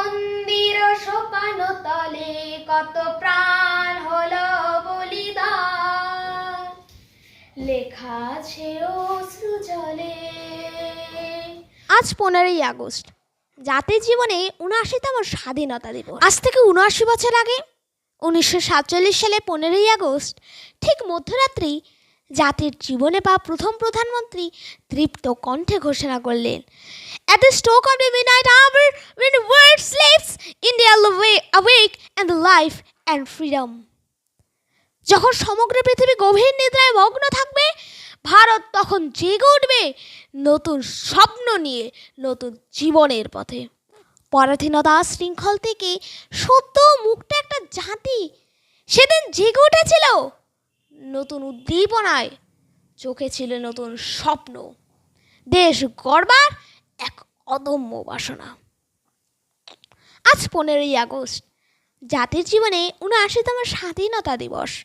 মন্দির সোপান তলে কত প্রাণ হলো বলিদান। লেখা আছে অশ্রু আজ পনেরোই আগস্ট। জাতির জীবনে উনআশিতম স্বাধীনতা দিবস। আজ থেকে উনআশি বছর আগে, উনিশশো সাতচল্লিশ সালে পনেরোই আগস্ট, ঠিক মধ্যরাত্রি জাতির জীবনে বা প্রথম প্রধানমন্ত্রী তৃপ্ত কণ্ঠে ঘোষণা করলেন। At the stroke of the midnight hour, when the world sleeps, India awake and the life and. যখন সমগ্র পৃথিবী গভীর নিদ্রায় মগ্ন থাকবে ভারত তখন জেগে উঠবে নতুন স্বপ্ন নিয়ে নতুন জীবনের পথে। পরাধীনতা শৃঙ্খল থেকে সত্য মুক্ত একটা জাতি সেদিন জেগে উঠেছিল। নতুন উদ্দীপনায় চোখে ছিল নতুন স্বপ্ন। দেশ গড়বার এক অদম্য বাসনা। আজ পনেরোই আগস্ট, জাতির জীবনে উনআশিতম স্বাধীনতা দিবস।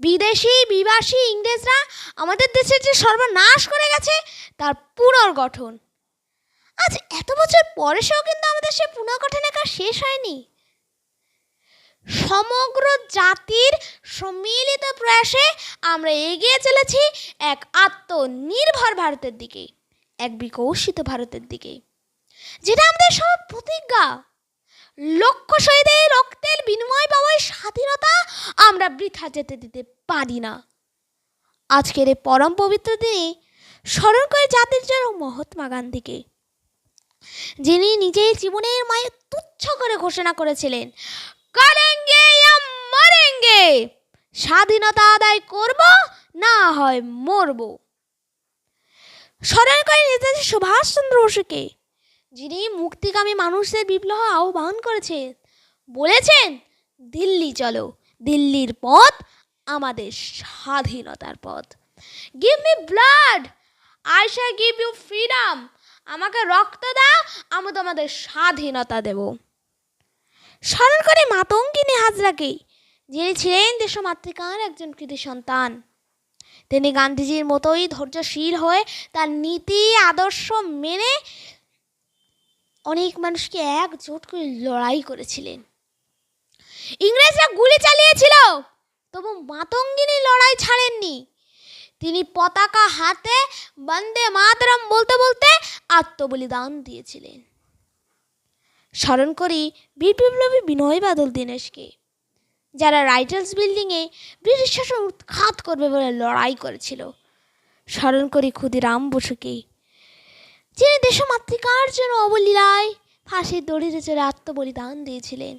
বিদেশি, বিবাসী ইংরেজরা আমাদের দেশের যে সর্বনাশ করে গেছে, তার পুনর্গঠন। আজ এত বছর পরে সেও কিন্তু আমাদের সে পুনর্গঠনের কাজ শেষ হয়নি। সমগ্র জাতির সম্মিলিত প্রয়াসে আমরা এগিয়ে চলেছি এক আত্মনির্ভর ভারতের দিকে, এক বিকশিত ভারতের দিকে, যেটা আমাদের সব প্রতিজ্ঞা। লক্ষ শহীদের রক্তের বিনিময় পাওয়া এই স্বাধীনতা আমরা বৃথা যেতে দিতে পারি না। আজকের এই পরম পবিত্র দিনে স্মরণ করে জাতির জন্য মহাত্মা গান্ধীকে, যিনি নিজের জীবনের মায়ের তুচ্ছ করে ঘোষণা করেছিলেন করেঙ্গে মরেঙ্গে। স্বাধীনতা আদায় করব, না হয় মরব। স্মরণ করে নেতাজি সুভাষচন্দ্র বসুকে, যিনি মুক্তিকামী মানুষদের বিপ্লব আহ্বান করেছেন, বলেছেন, দিল্লি চলো, দিল্লির পথ আমাদের স্বাধীনতার পথ। Give me blood I shall give you freedom আমাকে রক্ত দাও, আমি তোমাদের স্বাধীনতা দেব। স্মরণ করে মাতঙ্গিনী হাজরাকে, যিনি ছিলেন দেশমাতৃকার একজন কৃতি সন্তান। তিনি গান্ধীজির মতোই ধৈর্যশীল হয়ে তার নীতি, আদর্শ মেনে অনেক মানুষকে একজোট করে লড়াই করেছিলেন। ইংরেজরা গুলি চালিয়েছিল, তবু মাতঙ্গিনী লড়াই ছাড়েননি। তিনি পতাকা হাতে বন্দে মাতরম বলতে বলতে আত্মবলিদান দিয়েছিলেন। স্মরণ করি বীর বিপ্লবী বিনয় বাদল দীনেশকে, যারা রাইটার্স বিল্ডিংয়ে ব্রিটিশ শাসন উৎখাত করবে বলে লড়াই করেছিল। স্মরণ করি ক্ষুদিরাম বসুকে, যিনি দেশমাতৃকার জন্য অবলীলায় ফাঁসির দড়িতে চড়ে আত্মবলিদান দিয়েছিলেন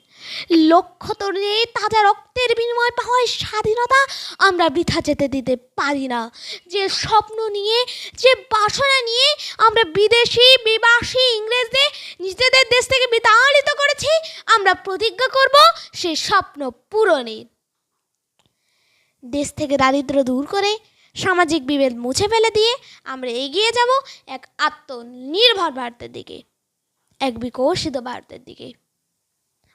লক্ষ তরুণীর তাজা রক্তের বিনিময় পাওয়া এই স্বাধীনতা আমরা বৃথা যেতে দিতে পারি না। যে স্বপ্ন নিয়ে, যে বাসনা নিয়ে আমরা বিদেশি, বিবাসী ইংরেজদের, নিজেদের দেশ থেকে বিতাড়িত করেছি, আমরা প্রতিজ্ঞা করব সেই স্বপ্ন পূরণের। দেশ থেকে দারিদ্র দূর করে, সামাজিক বিভেদ মুছে ফেলে দিয়ে আমরা এগিয়ে যাব এক আত্মনির্ভর ভারতের দিকে। এক বিকশিত ভারতের দিকে।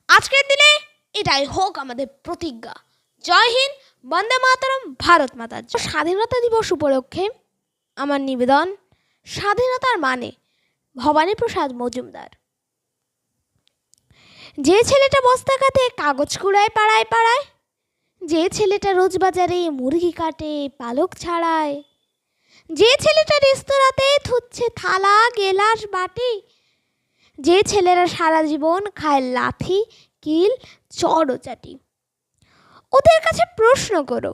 আজকের দিনে এটাই হোক আমাদের প্রতিজ্ঞা। জয় হিন্দ, বন্দে মাতরম, ভারত মাতার স্বাধীনতা দিবস উপলক্ষে আমার নিবেদন, স্বাধীনতার মানে ভবানী প্রসাদ মজুমদার। যে ছেলেটা বস্তা কাতে কাগজ কুড়ায়, পাড়ায় পাড়ায়। যে ছেলেটা রোজ বাজারে মুরগি কাটে, পালক ছাড়ায়। যে ছেলেটা রেস্তোরাঁতে থুচ্ছে থালা, গেলাস বাটি যে ছেলেরা সারা জীবন খায় লাথি, কিল চড় চাটি ওদের কাছে প্রশ্ন করো,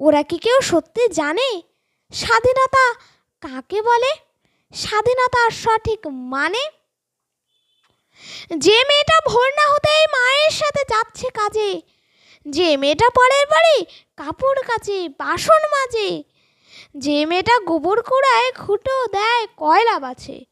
ওরা কি কেউ সত্যি জানে? স্বাধীনতা কাকে বলে? স্বাধীনতার সঠিক মানে? যে মেয়েটা ভোর না হতেই মায়ের সাথে যাচ্ছে কাজে, যে মেয়েটা পরের বাড়ি কাপড় কাচে, বাসন মাজে, যে মেয়েটা গোবর কুড়ায়, খুঁটো দেয়, কয়লা বাছে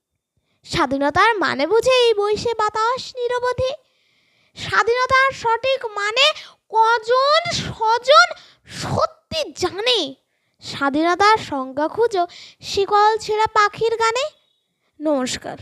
স্বাধীনতার মানে বুঝে এই বৈশে বাতাস নিরবধি। স্বাধীনতার সঠিক মানে কজন স্বজন সত্যি জানে। স্বাধীনতার সংজ্ঞা খুঁজো শিকল ছেঁড়া পাখির গানে। নমস্কার।